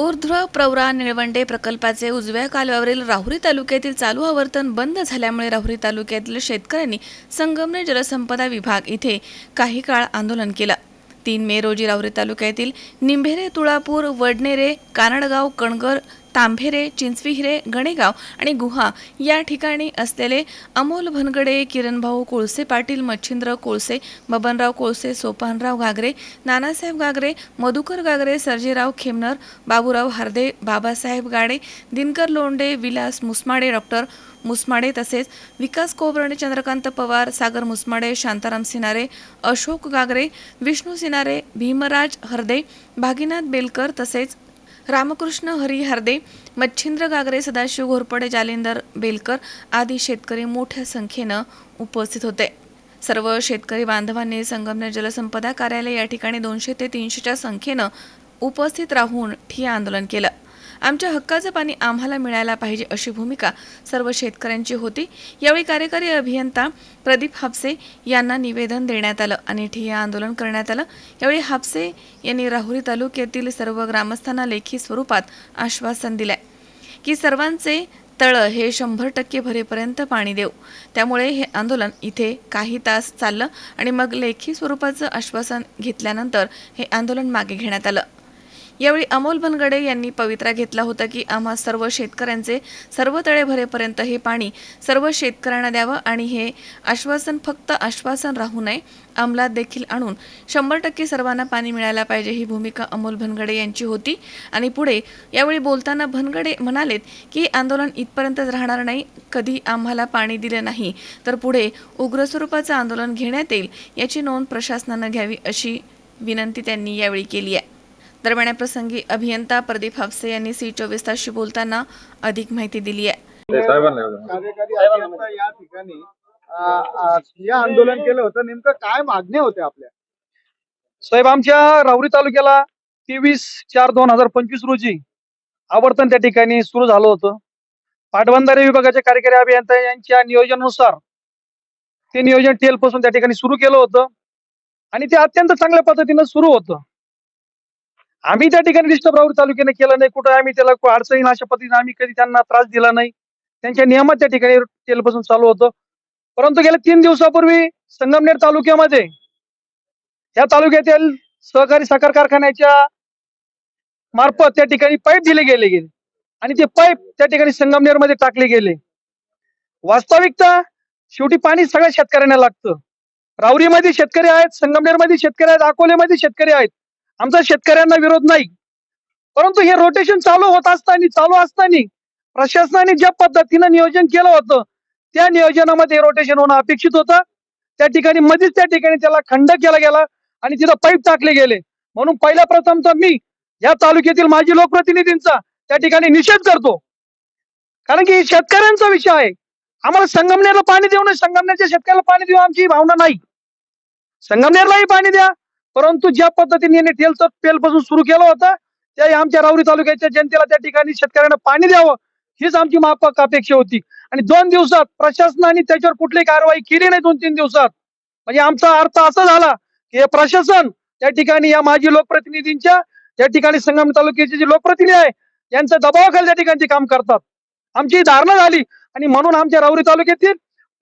ऊर्ध्व प्रवरा निळवंडे प्रकल्पाचे उजव्या कालव्यावरील राहुरी तालुक्यातील चालू आवर्तन बंद झाल्यामुळे राहुरी तालुक्यातील शेतकऱ्यांनी संगमनेर जलसंपदा विभाग इथे काही काळ आंदोलन केलं. तीन मे रोजी राहुरी तालुक्यातील निंभेरे तुळापूर वडनेरे कानडगाव कणगर तांभेरे चिंचविहिरे गणेगाव आणि गुहा या ठिकाणी असलेले अमोल भनगडे किरणभाऊ कोळसे पाटील मच्छिंद्र कोळसे बबनराव कोळसे सोपानराव गागरे नानासाहेब गागरे मधुकर गागरे सर्जेराव खेमनर बाबूराव हार्दे बाबासाहेब गाडे दिनकर लोंडे विलास मुसमाडे डॉक्टर मुसमाडे तसेच विकास कोबरणे चंद्रकांत पवार सागर मुसमाडे शांताराम सिनारे अशोक गागरे विष्णू सिनारे भीमराज हरदे भागीनाथ बेलकर तसेच रामकृष्ण हरी हरदे मच्छिंद्र गागरे सदाशिव घोरपडे जालिंदर बेलकर आदी शेतकरी मोठ्या संख्येनं उपस्थित होते. सर्व शेतकरी बांधवांनी संगमनेर जलसंपदा कार्यालय या ठिकाणी दोनशे ते तीनशेच्या संख्येनं उपस्थित राहून ठिय्या आंदोलन केलं. आमच्या हक्काचं पाणी आम्हाला मिळायला पाहिजे अशी भूमिका सर्व शेतकऱ्यांची होती. यावेळी कार्यकारी अभियंता प्रदीप हापसे यांना निवेदन देण्यात आलं आणि ठिय्या आंदोलन करण्यात आलं. यावेळी हापसे यांनी राहुरी तालुक्यातील सर्व ग्रामस्थांना लेखी स्वरूपात आश्वासन दिलंय की सर्वांचे तळ हे शंभर टक्के भरेपर्यंत पाणी देऊ. त्यामुळे हे आंदोलन इथे काही तास चाललं आणि मग लेखी स्वरूपाचं आश्वासन घेतल्यानंतर हे आंदोलन मागे घेण्यात आलं. यावेळी अमोल बनगडे यांनी पवित्रा घेतला होता की आम्हा सर्व शेतकऱ्यांचे सर्व तळे भरेपर्यंत हे पाणी सर्व शेतकऱ्यांना द्यावं आणि हे आश्वासन फक्त आश्वासन राहू नये अंमलात देखील आणून शंभर टक्के सर्वांना पाणी मिळायला पाहिजे ही भूमिका अमोल भनगडे यांची होती. आणि पुढे यावेळी बोलताना भनगडे म्हणालेत की आंदोलन इथपर्यंतच राहणार नाही. कधी आम्हाला पाणी दिलं नाही तर पुढे उग्र स्वरूपाचं आंदोलन घेण्यात येईल याची नोंद प्रशासनानं घ्यावी अशी विनंती त्यांनी यावेळी केली आहे. दरम्यान या प्रसंगी अभियंता प्रदीप हापसे यांनी सी चोवीस तासशी बोलताना अधिक माहिती दिली आहे. कार्यकारी अभियंता या ठिकाणी आंदोलन केलं होतं. नेमकं काय मागण्या होत्या आपल्या? साहेब आमच्या राहुरी तालुक्याला तेवीस चार दोन हजार पंचवीस रोजी आवर्तन त्या ठिकाणी सुरू झालं होतं. पाटबंधारे विभागाचे कार्यकारी अभियंता यांच्या नियोजनानुसार ते नियोजन टेल पासून त्या ठिकाणी सुरू केलं होतं. आणि ते अत्यंत चांगल्या पद्धतीनं सुरू होतं. आम्ही त्या ठिकाणी डिस्टर्ब तालुक्याने केलं नाही. कुठं आम्ही त्याला अडचणी अशा पद्धतीने आम्ही कधी त्यांना त्रास दिला नाही. त्यांच्या नियमात त्या ठिकाणी तेलपासून चालू होतं. परंतु गेल्या तीन दिवसापूर्वी संगमनेर तालुक्यामध्ये या तालुक्यातील सहकारी साखर कारखान्याच्या मार्फत त्या ठिकाणी पाईप दिले गेले गेले आणि ते पाईप त्या ठिकाणी संगमनेरमध्ये टाकले गेले. वास्तविकता शेवटी पाणी सगळ्या शेतकऱ्यांना लागतं. रावरीमध्ये शेतकरी आहेत संगमनेरमध्ये शेतकरी आहेत अकोलेमध्ये शेतकरी आहेत. आमचा शेतकऱ्यांना विरोध नाही. परंतु हे रोटेशन चालू होत असताना चालू असताना प्रशासनाने ज्या पद्धतीनं नियोजन केलं होतं त्या नियोजनामध्ये रोटेशन होणं अपेक्षित होतं. त्या ठिकाणी मध्येच त्या ठिकाणी त्याला खंड केला गेला आणि तिथं पाईप टाकले गेले. म्हणून पहिल्या प्रथम तर मी या तालुक्यातील माजी लोकप्रतिनिधींचा त्या ठिकाणी निषेध करतो. कारण की शेतकऱ्यांचा विषय आहे. आम्हाला संगमनेरला पाणी देऊ नये संगमनेरच्या शेतकऱ्याला पाणी देऊ आमची भावना नाही. संगमनेरलाही पाणी द्या परंतु ज्या पद्धतीने यांनी तेलचं पेलपासून सुरू केलं होतं त्या आमच्या राऊरी तालुक्याच्या जनतेला त्या ठिकाणी शेतकऱ्यांना पाणी द्यावं हीच आमची माफक अपेक्षा होती. आणि दोन दिवसात प्रशासनाने त्याच्यावर कुठली कारवाई केली नाही दोन तीन दिवसात. म्हणजे आमचा अर्थ असा झाला की हे प्रशासन त्या ठिकाणी या माजी लोकप्रतिनिधींच्या त्या ठिकाणी संगम तालुक्याचे जे लोकप्रतिनिधी आहे यांच्या दबावाखाली त्या ठिकाणी काम करतात. आमची धारणा झाली आणि म्हणून आमच्या राऊरी तालुक्यातील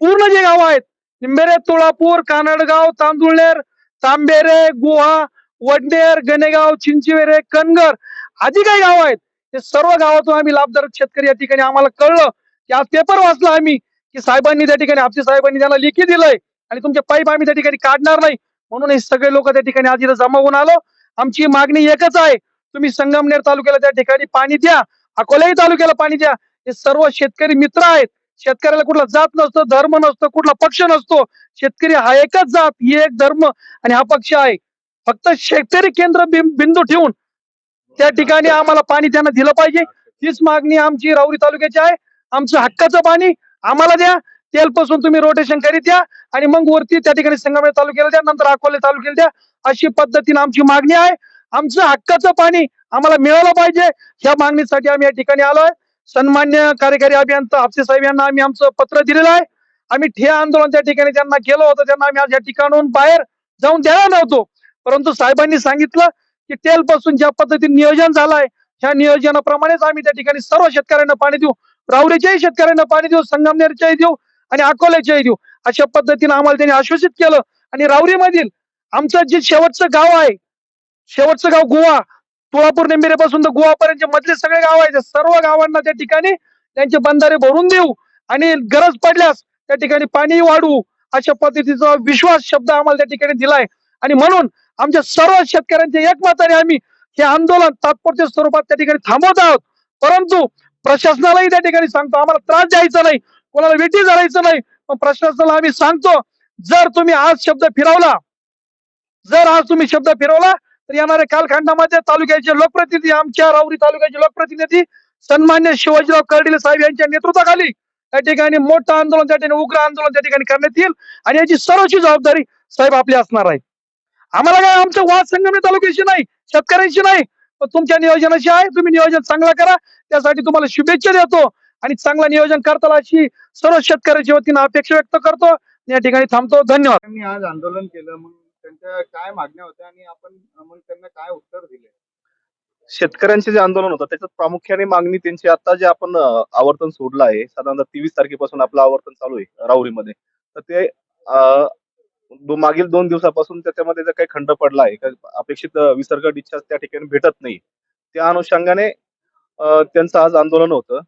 पूर्ण जे गाव आहेत निंबेरे तुळापूर कानडगाव तांदुळनेर तांबेरे गुहा वडनेर गणेगाव चिंचिवेरे कनगर आधी काही गाव आहेत. ते सर्व गावातून आम्ही लाभदारक शेतकरी या ठिकाणी आम्हाला कळलं. की आज पेपर वाचला आम्ही की साहेबांनी त्या ठिकाणी आपचे साहेबांनी त्याला लेखी दिलंय आणि तुमचे पाईप आम्ही त्या ठिकाणी काढणार नाही. म्हणून हे सगळे लोक त्या ठिकाणी आज इथं जमा होऊन आलो. आमची मागणी एकच आहे. तुम्ही संगमनेर तालुक्याला त्या ठिकाणी पाणी द्या. अकोलाही तालुक्याला पाणी द्या. हे सर्व शेतकरी मित्र आहेत. शेतकऱ्याला कुठला जात नसतो धर्म नसतो कुठला पक्ष नसतो शेतकरी हा एकच जात ही एक धर्म आणि हा पक्ष आहे. फक्त शेतकरी केंद्र बिंदू ठेवून त्या ठिकाणी आम्हाला पाणी त्यांना दिलं पाहिजे. हीच मागणी आमची राऊरी तालुक्याची आहे. आमचं हक्काचं पाणी आम्हाला द्या. तेलपासून तुम्ही रोटेशन करीत द्या आणि मग वरती त्या ठिकाणी संगमेश्वर तालुक्याला द्या नंतर अकोले तालुक्याला द्या. अशी पद्धतीने आमची मागणी आहे. आमचं हक्काचं पाणी आम्हाला मिळालं पाहिजे. ह्या मागणीसाठी आम्ही या ठिकाणी आलोय. सन्मान्य कार्यकारी अभियंता हापसे साहेब यांना आम्ही आमचं पत्र दिलेलं आहे. आम्ही ठिया आंदोलन त्या ठिकाणी त्यांना केलं होतं त्यांना आम्ही आज या ठिकाणून बाहेर जाऊन द्यायला नव्हतो. परंतु साहेबांनी सांगितलं की तेलपासून ज्या पद्धतीने नियोजन झालंय ह्या नियोजनाप्रमाणेच आम्ही त्या ठिकाणी सर्व शेतकऱ्यांना पाणी देऊ. रावरीच्याही शेतकऱ्यांना पाणी देऊ संगमनेरच्याही देऊ आणि अकोल्याच्याही देऊ. अशा पद्धतीने आम्हाला त्यांनी आश्वासित केलं. आणि रावरी मधील आमचं जे शेवटचं गाव आहे शेवटचं गाव गोवा तुळापूर निंबिरेपासून तर गोवापर्यंत मधले सगळे गाव आहेत. सर्व गावांना त्या ठिकाणी त्यांचे बंधारे भरून देऊ आणि गरज पडल्यास त्या ठिकाणी पाणी वाढवू अशा पद्धतीचा विश्वास शब्द आम्हाला त्या ठिकाणी दिलाय. आणि म्हणून आमच्या सर्व शेतकऱ्यांच्या एकमताने आम्ही हे आंदोलन तात्पुरत्या स्वरूपात त्या ठिकाणी थांबवत आहोत. परंतु प्रशासनालाही त्या ठिकाणी सांगतो आम्हाला त्रास द्यायचा नाही कोणाला वेठी धरायचं नाही. पण प्रशासनाला आम्ही सांगतो जर तुम्ही आज शब्द फिरवला जर आज तुम्ही शब्द फिरवला तर येणाऱ्या कालखंडामध्ये तालुक्याचे लोकप्रतिनिधी आमच्या राऊरी तालुक्याचे लोकप्रतिनिधी सन्मान्य शिवाजीराव कर्डिले साहेब यांच्या नेतृत्वाखाली त्या ठिकाणी मोठं आंदोलन त्या ठिकाणी उग्र आंदोलन त्या ठिकाणी करण्यात येईल आणि याची सर्वची जबाबदारी साहेब आपली असणार आहे. आम्हाला काय आमचं वाद संगमनेर तालुक्याशी नाही शेतकऱ्यांशी नाही पण तुमच्या नियोजनाशी आहे. तुम्ही नियोजन चांगला करा. त्यासाठी तुम्हाला शुभेच्छा देतो आणि चांगला नियोजन करताना अशी सर्व शेतकऱ्याच्या वतीनं अपेक्षा व्यक्त करतो. या ठिकाणी थांबतो. धन्यवाद. आज आंदोलन केलं त्यांच्या काय मागण्या होत्या आणि आपण मग त्यांना काय उत्तर दिले? शेतकऱ्यांचे जे आंदोलन होतं त्याच्यात प्रामुख्याने मागणी त्यांची आता जे आपण आवर्तन सोडलं आहे साधारणतः तेवीस तारखेपासून आपलं आवर्तन चालू आहे राहुरीमध्ये. तर ते मागील दोन दिवसापासून त्याच्यामध्ये जर काही खंड पडला आहे अपेक्षित विसर्ग डिस्चार्ज त्या ठिकाणी भेटत नाही. त्या अनुषंगाने त्यांचं आज आंदोलन होतं.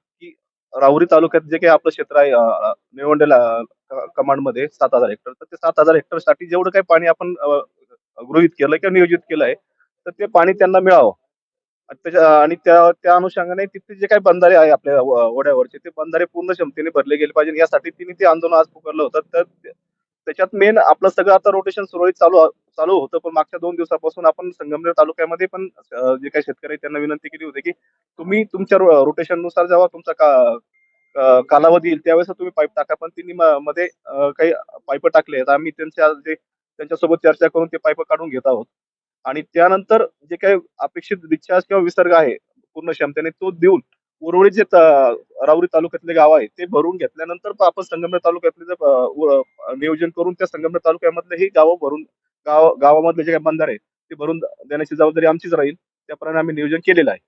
राहुरी तालुक्यात जे काही आपलं क्षेत्र आहे अं, कमांडमध्ये कमांडमध्ये सात हजार हेक्टर. तर ते सात हजार हेक्टरसाठी जेवढं काही पाणी आपण गृहित गृहीत केलं किंवा नियोजित केलं आहे तर ते पाणी त्यांना मिळावं. त्याच्या आणि त्या त्या अनुषंगाने तिथे जे काही बंधारे आहे आपल्या ओढ्यावरचे ते बंधारे पूर्ण क्षमतेने भरले गेले पाहिजे यासाठी तिने ते आंदोलन आज पुकारलं होतं. तर त्याच्यात मेन आपलं सगळं आता रोटेशन सुरळीत चालू चालू होतं पण मागच्या दोन दिवसापासून आपण संगमनेर तालुक्यामध्ये पण जे काही शेतकरी त्यांना विनंती केली होती की तुम्ही तुमच्या रोटेशननुसार जेव्हा तुमचा का कालावधी येईल त्यावेळेस तुम्ही पाईप टाका. पण तिने म- मध्ये काही पाईप टाकले आहेत. आम्ही त्यांच्या जे त्यांच्यासोबत चर्चा करून ते पाईप काढून घेत आहोत. आणि त्यानंतर जे काही अपेक्षित डिस्चार्ज किंवा विसर्ग आहे पूर्ण क्षमतेने तो देऊन उर्वरित जे राऊरी तालुक्यातले गाव आहे ते भरून घेतल्यानंतर पण आपण संगमनेर तालुक्यातले जे नियोजन करून त्या संगमनेर तालुक्यामधले ही गावं भरून गाव गावामधले जे काही बंधारे आहे, ते भरून देण्याची जबाबदारी आमचीच राहील. त्याप्रमाणे आम्ही नियोजन केलेलं आहे.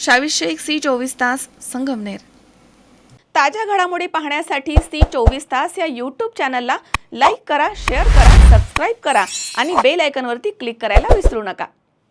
शावीस शेख सी चोवीस तास संगमनेर. ताज्या घडामोडी पाहण्यासाठी सी चोवीस तास या यूट्यूब चॅनलला लाईक करा शेअर करा सबस्क्राईब करा आणि बेल आयकॉनवरती क्लिक करायला विसरू नका.